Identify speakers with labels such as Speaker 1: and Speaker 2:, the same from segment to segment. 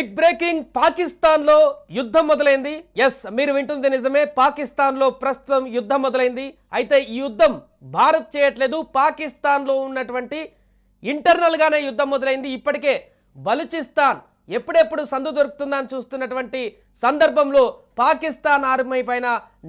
Speaker 1: Big breaking పాకిస్తాన్లో యుద్ధం మొదలైంది. ఎస్ మీరు వింటుంది నిజమే పాకిస్తాన్లో ప్రస్తుతం యుద్ధం మొదలైంది. అయితే ఈ యుద్ధం భారత్ చేయట్లేదు పాకిస్తాన్లో ఉన్నటువంటి ఇంటర్నల్గానే యుద్ధం మొదలైంది. ఇప్పటికే బలూచిస్తాన్ ఎప్పుడెప్పుడు సందు దొరుకుతుందని చూస్తున్నటువంటి సందర్భంలో పాకిస్తాన్ ఆర్మీ పైన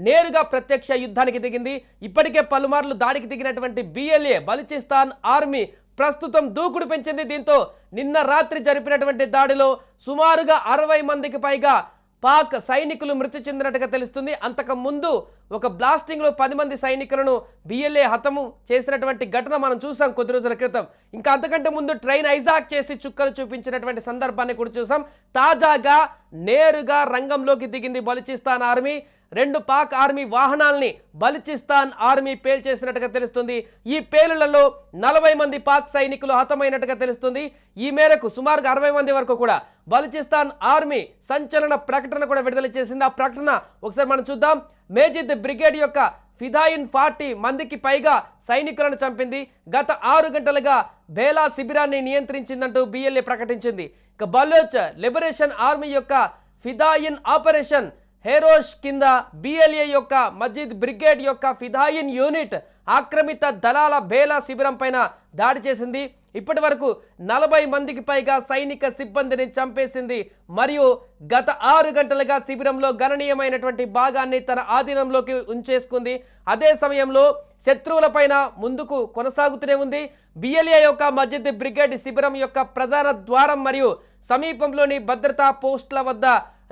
Speaker 1: నేరుగా ప్రత్యక్ష యుద్ధానికి దిగింది. ఇప్పటికే పలుమార్లు దాడికి దిగినటువంటి బిఎల్ఏ బలుచిస్తాన్ ఆర్మీ ప్రస్తుతం దూకుడు పెంచింది. దీంతో నిన్న రాత్రి జరిపినటువంటి దాడిలో సుమారుగా అరవై మందికి పైగా పాక్ సైనికులు మృతి చెందినట్టుగా తెలుస్తుంది. అంతకు ముందు ఒక బ్లాస్టింగ్లో పది మంది సైనికులను బిఎల్ఏ హతము చేసినటువంటి ఘటన మనం చూసాం కొద్ది రోజుల క్రితం. ఇంకా అంతకంటే ముందు ట్రైన్ ఐజాక్ చేసి చుక్కలు చూపించినటువంటి సందర్భాన్ని కూడా చూసాం. తాజాగా నేరుగా రంగంలోకి దిగింది బలుచిస్తాన్ ఆర్మీ. రెండు పాక్ ఆర్మీ వాహనాల్ని బలిచిస్తాన్ ఆర్మీ పేల్చేసినట్టుగా తెలుస్తుంది. ఈ పేలులలో నలభై మంది పాక్ సైనికులు హతమైనట్టుగా తెలుస్తుంది. ఈ మేరకు సుమారుగా అరవై మంది వరకు కూడా బలుచిస్తాన్ ఆర్మీ సంచలన ప్రకటన కూడా విడుదల చేసింది. ఆ ప్రకటన ఒకసారి మనం చూద్దాం. మేజిద్ బ్రిగేడ్ యొక్క ఫిదాయిన్ ఫార్టీ మందికి పైగా సైనికులను చంపింది. గత ఆరు గంటలుగా బేలా శిబిరాన్ని నియంత్రించిందంటూ బిఎల్ఏ ప్రకటించింది. ఇక బలోచ్ లిబరేషన్ ఆర్మీ యొక్క ఫిదాయిన్ ఆపరేషన్ హేరోష్ కింద బిఎల్ఏ యొక్క మస్జిద్ బ్రిగేడ్ యొక్క ఫిదాయిన్ యూనిట్ ఆక్రమిత దళాల బేలా శిబిరం పైన దాడి చేసింది. ఇప్పటి వరకు నలభై మందికి పైగా సైనిక సిబ్బందిని చంపేసింది. మరియు గత ఆరు గంటలుగా శిబిరంలో గణనీయమైనటువంటి భాగాన్ని తన ఆధీనంలోకి ఉంచేసుకుంది. అదే సమయంలో శత్రువులపైన ముందుకు కొనసాగుతూనే ఉంది. బిఎల్ఏ యొక్క మస్జిద్ బ్రిగేడ్ శిబిరం యొక్క ప్రధాన ద్వారం మరియు సమీపంలోని భద్రతా పోస్టుల వద్ద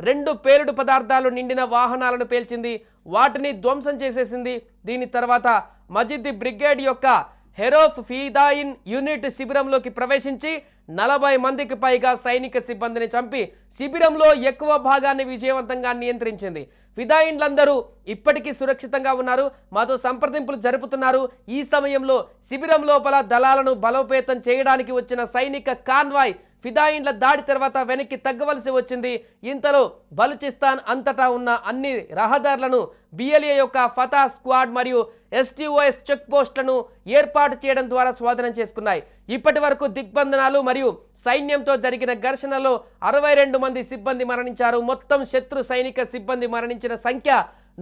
Speaker 1: రెండు పేలుడు పదార్థాలు నిండిన వాహనాలను పేల్చింది. వాటిని ధ్వంసం చేసేసింది. దీని తర్వాత మజిద్ బ్రిగేడ్ యొక్క హెరోఫ్ ఫీదాయిన్ యూనిట్ శిబిరంలోకి ప్రవేశించి నలభై మందికి పైగా సైనిక సిబ్బందిని చంపి శిబిరంలో ఎక్కువ భాగాన్ని విజయవంతంగా నియంత్రించింది. ఫిదాయిన్లందరూ ఇప్పటికీ సురక్షితంగా ఉన్నారు. మాతో సంప్రదింపులు జరుపుతున్నారు. ఈ సమయంలో శిబిరం లోపల దళాలను బలోపేతం చేయడానికి వచ్చిన సైనిక కాన్వాయ్ ఫిదాయిన్ల దాడి తర్వాత వెనక్కి తగ్గవలసి వచ్చింది. ఇంతలో బలుచిస్తాన్ అంతటా ఉన్న అన్ని రహదారులను బిఎల్ఏ యొక్క ఫతా స్క్వాడ్ మరియు ఎస్టీఓఎస్ చెక్ పోస్టులను ఏర్పాటు చేయడం ద్వారా స్వాధీనం చేసుకున్నాయి. ఇప్పటి వరకు దిగ్బంధనాలు మరియు సైన్యంతో జరిగిన ఘర్షణలో అరవై రెండు మంది సిబ్బంది మరణించారు. మొత్తం శత్రు సైనిక సిబ్బంది మరణించిన సంఖ్య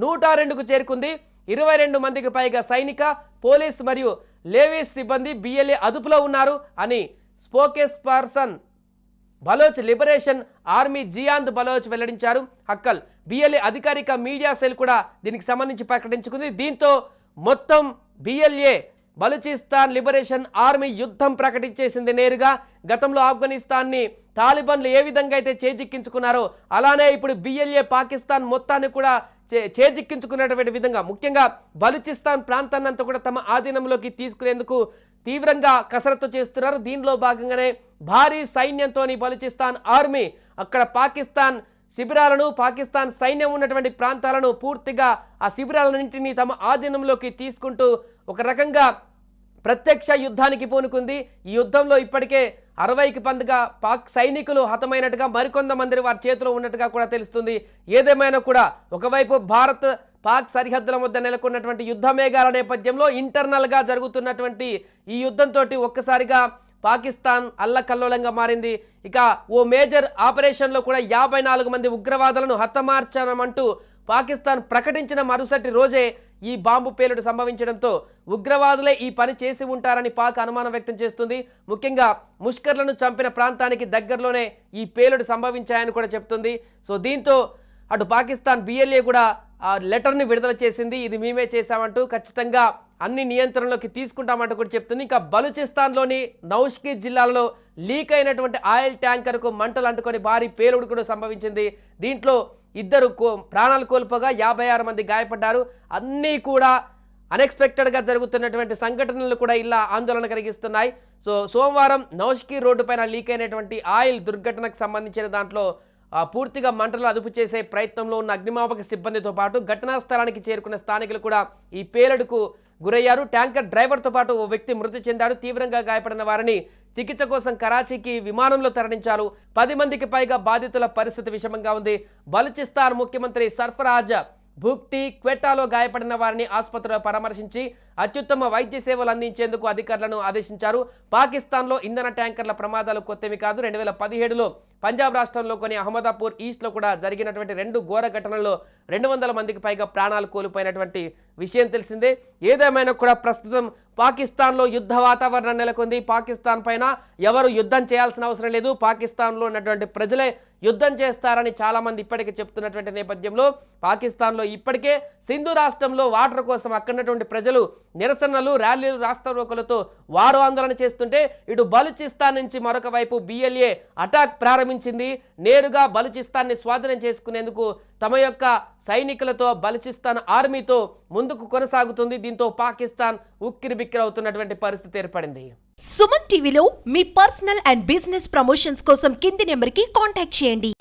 Speaker 1: నూట రెండుకు చేరుకుంది. ఇరవై రెండు మందికి పైగా సైనిక పోలీస్ మరియు లేవీస్ సిబ్బంది బిఎల్ఏ అదుపులో ఉన్నారు అని spokesperson Baloch Liberation Army Jeeyand Baloch వెల్లడించారు. హక్కల్ బిఎల్ఏ అధికారిక మీడియా సెల్ కూడా దీనికి సంబంధించి ప్రకటించుకుంది. దీంతో మొత్తం బిఎల్ఏ బలూచిస్తాన్ లిబరేషన్ ఆర్మీ యుద్ధం ప్రకటించేసింది నేరుగా. గతంలో ఆఫ్ఘనిస్తాన్ని తాలిబాన్లు ఏ విధంగా అయితే చేజిక్కించుకున్నారో అలానే ఇప్పుడు బిఎల్ఏ పాకిస్తాన్ మొత్తాన్ని కూడా చే చేజిక్కించుకున్నటువంటి విధంగా ముఖ్యంగా బలూచిస్తాన్ ప్రాంతాన్ని అంతా కూడా తమ ఆధీనంలోకి తీసుకునేందుకు తీవ్రంగా కసరత్తు చేస్తున్నారు. దీనిలో భాగంగానే భారీ సైన్యంతో బలూచిస్తాన్ ఆర్మీ అక్కడ పాకిస్తాన్ శిబిరాలను పాకిస్తాన్ సైన్యం ఉన్నటువంటి ప్రాంతాలను పూర్తిగా ఆ శిబిరాలన్నింటినీ తమ ఆధీనంలోకి తీసుకుంటూ ఒక రకంగా ప్రత్యక్ష యుద్ధానికి పూనుకుంది. ఈ యుద్ధంలో ఇప్పటికే అరవైకి పందుగా పాక్ సైనికులు హతమైనట్టుగా మరికొంతమంది వారి చేతిలో ఉన్నట్టుగా కూడా తెలుస్తుంది. ఏదేమైనా కూడా ఒకవైపు భారత్ పాక్ సరిహద్దుల వద్ద నెలకొన్నటువంటి యుద్ధమేఘాల నేపథ్యంలో ఇంటర్నల్గా జరుగుతున్నటువంటి ఈ యుద్ధంతో ఒక్కసారిగా పాకిస్తాన్ అల్లకల్లోలంగా మారింది. ఇక ఓ మేజర్ ఆపరేషన్లో కూడా యాభై నాలుగు మంది ఉగ్రవాదులను హతమార్చనమంటూ పాకిస్తాన్ ప్రకటించిన మరుసటి రోజే ఈ బాంబు పేలుడు సంభవించడంతో ఉగ్రవాదులే ఈ పని చేసి ఉంటారని పాక్ అనుమానం వ్యక్తం చేస్తుంది. ముఖ్యంగా ముష్కర్లను చంపిన ప్రాంతానికి దగ్గరలోనే ఈ పేలుడు సంభవించాయని కూడా చెప్తుంది. సో దీంతో అటు పాకిస్తాన్ బిఎల్ఏ కూడా ఆ లెటర్ని విడుదల చేసింది. ఇది మేమే చేశామంటూ ఖచ్చితంగా అన్ని నియంత్రణలోకి తీసుకుంటామంటూ కూడా చెప్తుంది. ఇంకా బలూచిస్తాన్లోని నౌష్కి జిల్లాలో లీక్ అయినటువంటి ఆయిల్ ట్యాంకర్కు మంటలు అంటుకొని భారీ పేలుడు కూడా సంభవించింది. దీంట్లో ఇద్దరు కో ప్రాణాలు కోల్పోగా యాభై ఆరు మంది గాయపడ్డారు. అన్నీ కూడా అన్ఎక్స్పెక్టెడ్గా జరుగుతున్నటువంటి సంఘటనలు కూడా ఇలా ఆందోళన కలిగిస్తున్నాయి. సో సోమవారం నౌష్కి రోడ్డు పైన లీక్ అయినటువంటి ఆయిల్ దుర్ఘటనకు సంబంధించిన దాంట్లో పూర్తిగా మంటలు అదుపు చేసే ప్రయత్నంలో ఉన్న అగ్నిమాపక సిబ్బందితో పాటు ఘటనా స్థలానికి చేరుకున్న స్థానికులు కూడా ఈ పేలుడుకు గురయ్యారు. ట్యాంకర్ డ్రైవర్తో పాటు ఓ వ్యక్తి మృతి చెందాడు. తీవ్రంగా గాయపడిన వారిని చికిత్స కోసం కరాచీకి విమానంలో తరలించారు. పది మందికి పైగా బాధితుల పరిస్థితి విషమంగా ఉంది. బలుచిస్తాన్ ముఖ్యమంత్రి సర్ఫరాజ్ భుక్తి క్వెట్టాలో గాయపడిన వారిని ఆసుపత్రిలో పరామర్శించి అత్యుత్తమ వైద్య సేవలు అందించేందుకు అధికారులను ఆదేశించారు. పాకిస్తాన్లో ఇంధన ట్యాంకర్ల ప్రమాదాలు కొత్తవి కాదు. రెండు వేల పదిహేడులో పంజాబ్ రాష్ట్రంలో కొన్ని అహ్మదాపూర్ ఈస్ట్లో కూడా జరిగినటువంటి రెండు ఘోర ఘటనల్లో రెండు వందల మందికి పైగా ప్రాణాలు కోల్పోయినటువంటి విషయం తెలిసిందే. ఏదేమైనా కూడా ప్రస్తుతం పాకిస్తాన్లో యుద్ధ వాతావరణం నెలకొంది. పాకిస్తాన్ పైన ఎవరు యుద్ధం చేయాల్సిన అవసరం లేదు. పాకిస్తాన్లో ఉన్నటువంటి ప్రజలే యుద్ధం చేస్తారని చాలామంది ఇప్పటికే చెప్తున్నటువంటి నేపథ్యంలో పాకిస్తాన్లో ఇప్పటికే సింధు రాష్ట్రంలో వాటర్ కోసం అక్కడున్నటువంటి ప్రజలు నిరసనలు ర్యాలీలు రాస్తారోకలతో వారు ఆందోళన చేస్తుంటే ఇటు బలూచిస్తాన్ నుంచి మరొక వైపు బిఎల్ఏ అటాక్ ఆక్రమించింది. నేరుగా బలుచిస్తాన్ని స్వాధీనం చేసుకునేందుకు తమ యొక్క సైనికులతో బలుచిస్తాన్ ఆర్మీతో ముందుకు కొనసాగుతుంది. దీంతో పాకిస్తాన్ ఉక్కిరి బిక్కిరవుతున్నటువంటి పరిస్థితి ఏర్పడింది.
Speaker 2: సుమన్ టీవీలో మీ పర్సనల్ అండ్ బిజినెస్ ప్రమోషన్స్ కోసం కింది నెంబర్కి కాంటాక్ట్ చేయండి.